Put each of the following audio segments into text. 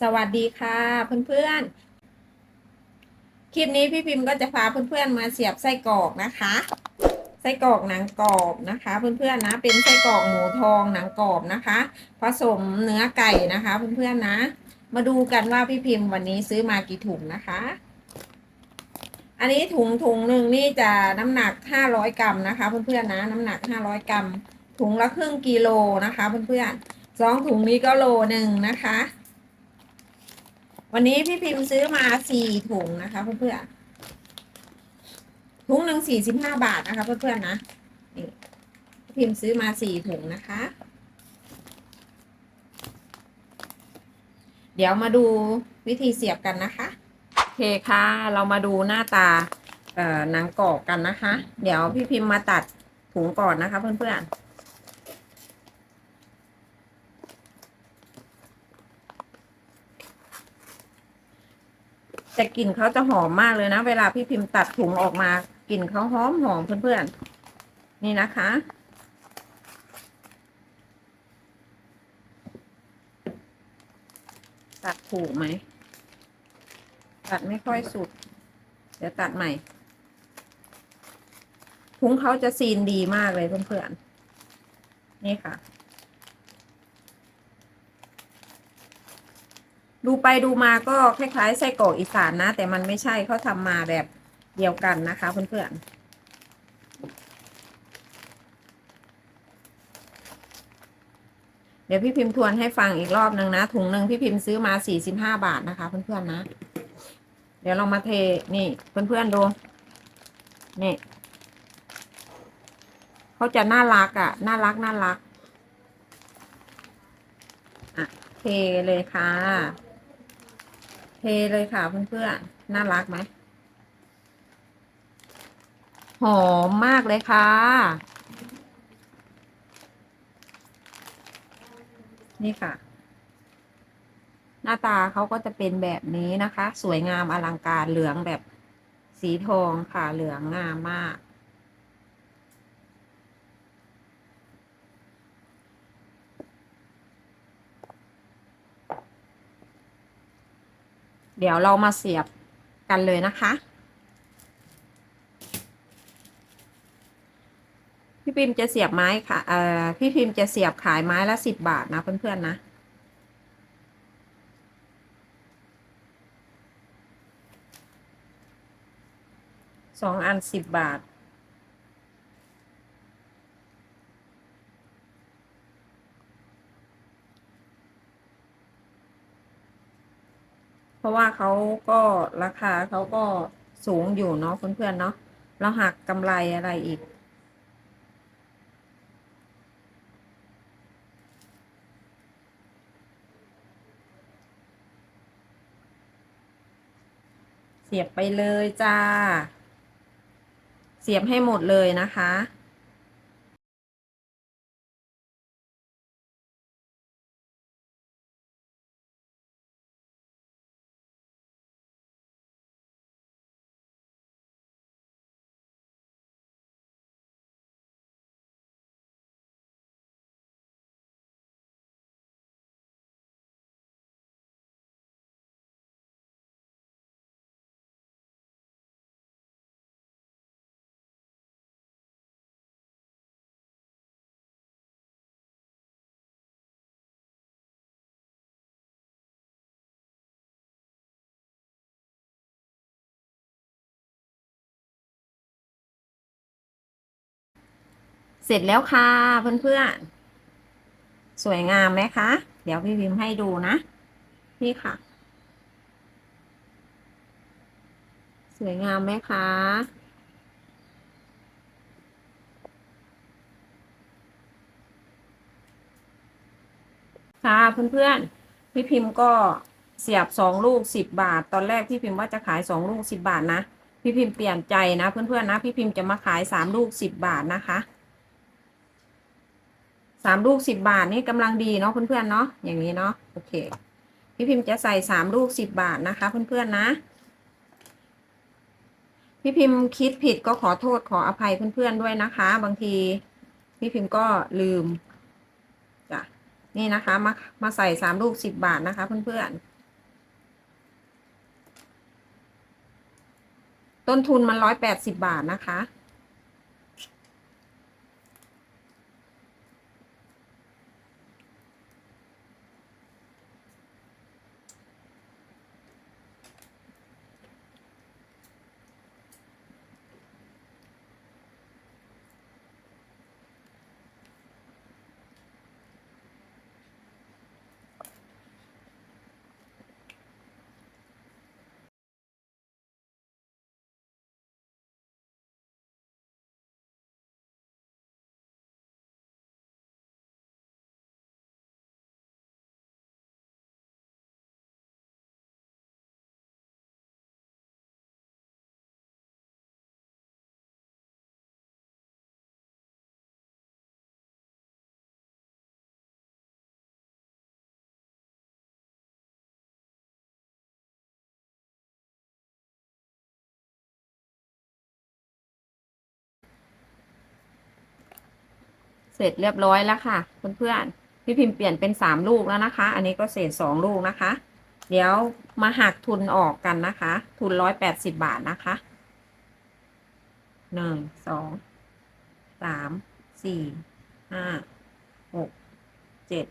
สวัสดีค่ะเพื่อนๆ คลิปนี้พี่พิมพ์ก็จะพาเพื่อนๆมาเสียบไส้กรอกนะคะ ไส้กรอกหนังกรอบนะคะ เพื่อนๆนะ เป็นไส้กรอกหมูทองหนังกรอบนะคะ ผสมเนื้อไก่นะคะ เพื่อนๆนะ มาดูกันว่าพี่พิมพ์วันนี้ซื้อมากี่ถุงนะคะ อันนี้ถุงถุงหนึ่งนี่จะน้ำหนัก500กรัมนะคะ เพื่อนๆนะ น้ำหนัก500กรัม ถุงละครึ่งกิโลนะคะ เพื่อนๆสองถุงนี้ก็โลหนึ่งนะคะ วันนี้พี่พิมพ์ซื้อมาสี่ถุงนะคะเพื่อนๆถุงหนึ่งสี่สิบห้าบาทนะคะเพื่อนๆนะนี่พี่พิมพ์ซื้อมาสี่ถุงนะคะ เดี๋ยวมาดูวิธีเสียบกันนะคะโอเคค่ะ เรามาดูหน้าตาหนังกรอบกันนะคะ เดี๋ยวพี่พิมพ์มาตัดถุงก่อนนะคะเพื่อนๆ แต่กลิ่นเขาจะหอมมากเลยนะ เวลาพี่พิมพ์ตัดถุงออกมากลิ่นเขาหอมหอมเพื่อนๆ นี่นะคะ ตัดถูกไหม ตัดไม่ค่อยสุด เดี๋ยวตัดใหม่ ถุงเขาจะซีนดีมากเลยเพื่อนๆ นี่ค่ะ ดูไปดูมาก็คล้ายๆไส้กรอกอีสานนะ แต่มันไม่ใช่เขาทำมาแบบเดียวกันนะคะเพื่อนๆเดี๋ยวพี่พิมพ์ทวนให้ฟังอีกรอบหนึ่งนะ ถุงหนึ่งพี่พิมพ์ซื้อมาสี่สิบห้าบาทนะคะ เพื่อนๆนะ เดี๋ยวเรามาเทนี่เพื่อนๆดู นี่เขาจะน่ารักอะ่ะ น่ารักน่ารักอะเทเลยค่ะ เทเลยค่ะเพื่อนๆ น่ารักไหม หอมมากเลยค่ะ นี่ค่ะ หน้าตาเขาก็จะเป็นแบบนี้นะคะ สวยงามอลังการเหลืองแบบสีทองค่ะ เหลืองงามมาก เดี๋ยวเรามาเสียบกันเลยนะคะพี่พิมจะเสียบไม้ค่ะ เอ่อ พี่พิมจะเสียบขายไม้ละสิบบาทนะเพื่อนๆนะ สองอันสิบบาท ราะว่าเขาก็ราคาเขาก็สูงอยู่เนาะเพื่อนๆเนาะแล้วหักกำไรอะไรอีก เสียบไปเลยจ้า เสียบให้หมดเลยนะคะ เสร็จแล้วค่ะเพื่อนๆ สวยงามไหมคะ เดี๋ยวพี่พิมพ์ให้ดูนะ นี่ค่ะ สวยงามไหมคะ ค่ะเพื่อนๆ พี่พิมพ์ก็เสียบสองลูกสิบบาท ตอนแรกพี่พิมพ์ว่าจะขายสองลูกสิบบาทนะ พี่พิมพ์เปลี่ยนใจนะเพื่อนๆนะ พี่พิมพ์จะมาขายสามลูกสิบบาทนะคะ สามลูกสิบบาทนี่กำลังดีเนาะเพื่อนๆเนาะอย่างนี้เนาะโอเคพี่พิมพ์จะใส่สามลูกสิบบาทนะคะ เพื่อนๆนะ พี่พิมพ์คิดผิดก็ขอโทษขออภัยเพื่อนๆด้วยนะคะ บางทีพี่พิมพ์ก็ลืมจ้ะนี่นะคะมามาใส่สามลูกสิบบาทนะคะ เพื่อนๆต้นทุนมันร้อยแปดสิบบาทนะคะ เสร็จเรียบร้อยแล้วค่ะเพื่อนๆพี่พิมพ์เปลี่ยนเป็นสามลูกแล้วนะคะ อันนี้ก็เศษสองลูกนะคะ เดี๋ยวมาหักทุนออกกันนะคะ ทุนร้อยแปดสิบบาทนะคะหนึ่งสองสามสี่ห้าหกเจ็ด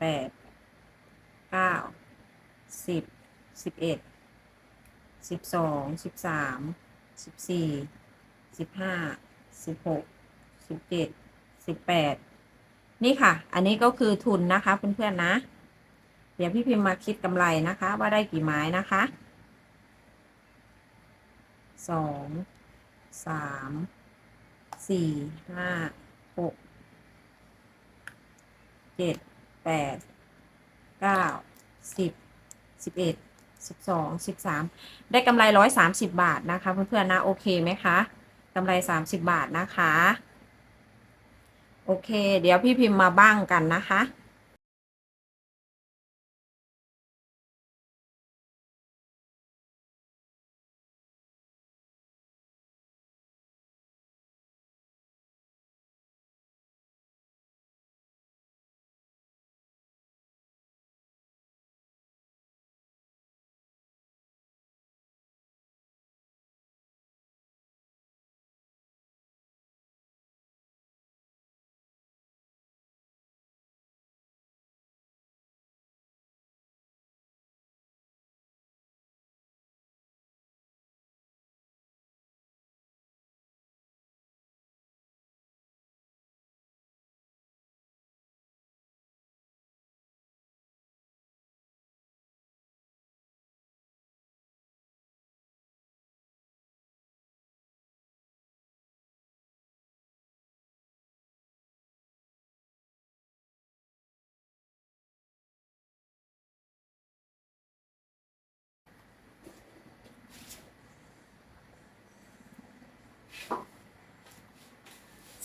แปดเก้าสิบสิบเอ็ดสิบสองสิบสามสิบสี่สิบห้าสิบหกสิบเจ็ด สิบแปดนี่ค่ะ อันนี้ก็คือทุนนะคะเพื่อนๆนะ เดี๋ยวพี่พิมพ์มาคิดกำไรนะคะ ว่าได้กี่ไม้นะคะสองสามสี่ห้าหกเจ็ดแปดเก้าสิบสิบเอ็ดสิบสองสิบสามได้กำไรร้อยสามสิบบาทนะคะ เพื่อนๆนะ โอเคไหมคะกำไรสามสิบบาทนะคะ โอเค เดี๋ยวพี่พิมพ์มาบ้างกันนะคะ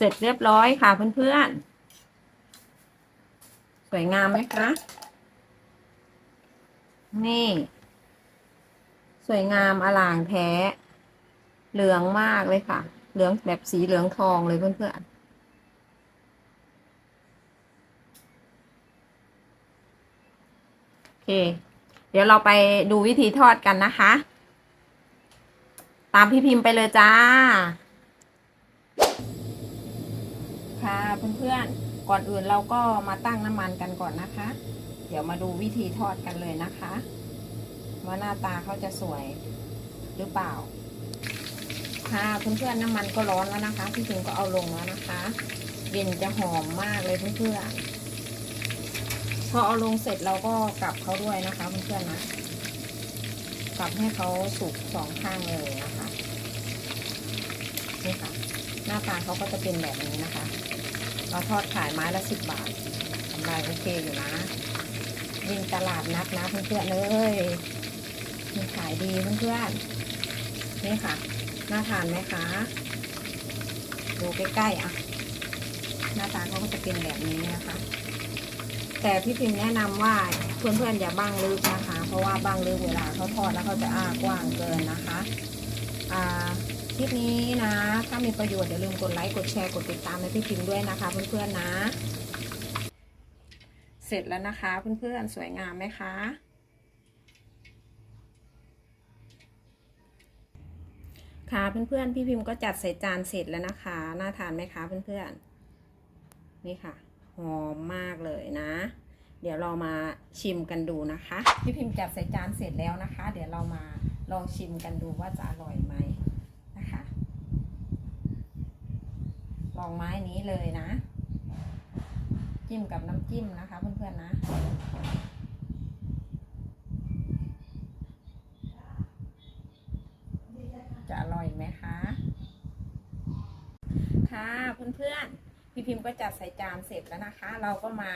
ร็จเรียบร้อยค่ะเพื่อนๆ สวยงามไหมคะ นี่ สวยงามอลางแท้ เหลืองมากเลยค่ะ เหลืองแบบสีเหลืองทองเลยเพื่อนๆโอเค เดี๋ยวเราไปดูวิธีทอดกันนะคะ ตามพี่พิมพ์ไปเลยจ้า ค่ะเพื่อนๆ ก่อนอื่นเราก็มาตั้งน้ำมันกันก่อนนะคะ เดี๋ยวมาดูวิธีทอดกันเลยนะคะ ว่าหน้าตาเขาจะสวยหรือเปล่า ค่ะเพื่อนๆน้ำมันก็ร้อนแล้วนะคะ พี่ถึงก็เอาลงแล้วนะคะเย็นจะหอมมากเลยเพื่อนๆ พอเอาลงเสร็จเราก็กลับเขาด้วยนะคะเพื่อนๆนะ กลับให้เขาสุกสองข้างเลยนะคะนี่ค่ะ หน้าตาเขาก็จะเป็นแบบนี้นะคะ เราทอดขายไม้ละสิบบาทกำไรโอเคอยู่นะยิ่งตลาดนัดนะเพื่อนๆเลยมันขายดีเพื่อนๆนี่ค่ะน่าทานไหมคะดูใกล้ๆอะ หน้าตาเขาก็จะเป็นแบบนี้นะคะ แต่พี่พิมแนะนำว่าเพื่อนๆอย่าบังลึกนะคะ เพราะว่าบังลึกเวลาเขาทอดแล้วเขาจะอ้ากว้างเกินนะคะ อ่า คลิปนี้นะ ถ้ามีประโยชน์อย่าลืมกดไลค์ กดแชร์ กดติดตามให้พี่พิมพ์ด้วยนะคะเพื่อนๆนะ เสร็จแล้วนะคะเพื่อนๆสวยงามไหมคะค่ะเพื่อนๆพี่พิมพ์ก็จัดใส่จานเสร็จแล้วนะคะน่าทานไหมคะเพื่อนๆนี่ค่ะหอมมากเลยนะ เดี๋ยวเรามาชิมกันดูนะคะ พี่พิมพ์จัดใส่จานเสร็จแล้วนะคะ เดี๋ยวเรามาลองชิมกันดูว่าจะอร่อยไหมนะคะ ลองไม้นี้เลยนะ จิ้มกับน้ำจิ้มนะคะเพื่อนๆนะจะอร่อยไหมคะ ค่ะเพื่อนๆพี่พิมพ์ก็จัดใส่จานเสร็จแล้วนะคะ เราก็มา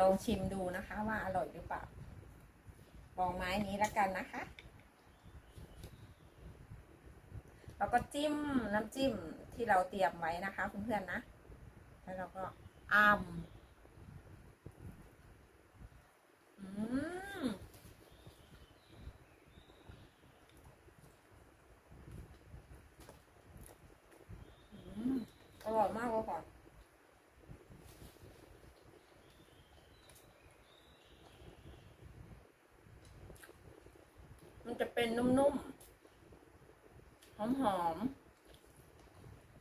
ลองชิมดูนะคะว่าอร่อยหรือเปล่าลองไม้นี้แล้วกันนะคะ เราก็จิ้มน้ำจิ้มที่เราเตรียมไว้นะคะ เพื่อนๆนะ แล้วเราก็อ้ำอืมอืมอร่อยมากเลยค่ะมันจะเป็นนุ่มๆ หอม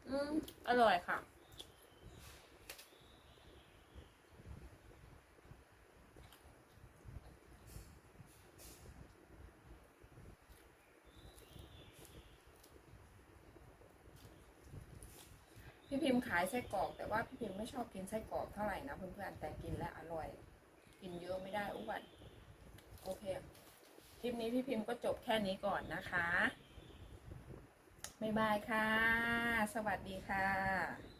อืมอร่อยค่ะ พี่พิมพ์ขายไส้กรอก แต่ว่าพี่พิมพ์ไม่ชอบกินไส้กรอกเท่าไหร่นะเพื่อนๆแต่กินแล้วอร่อย กินเยอะไม่ได้อ้วนโอเคคลิปนี้พี่พิมพ์ก็จบแค่นี้ก่อนนะคะ บ๊ายบายค่ะ สวัสดีค่ะ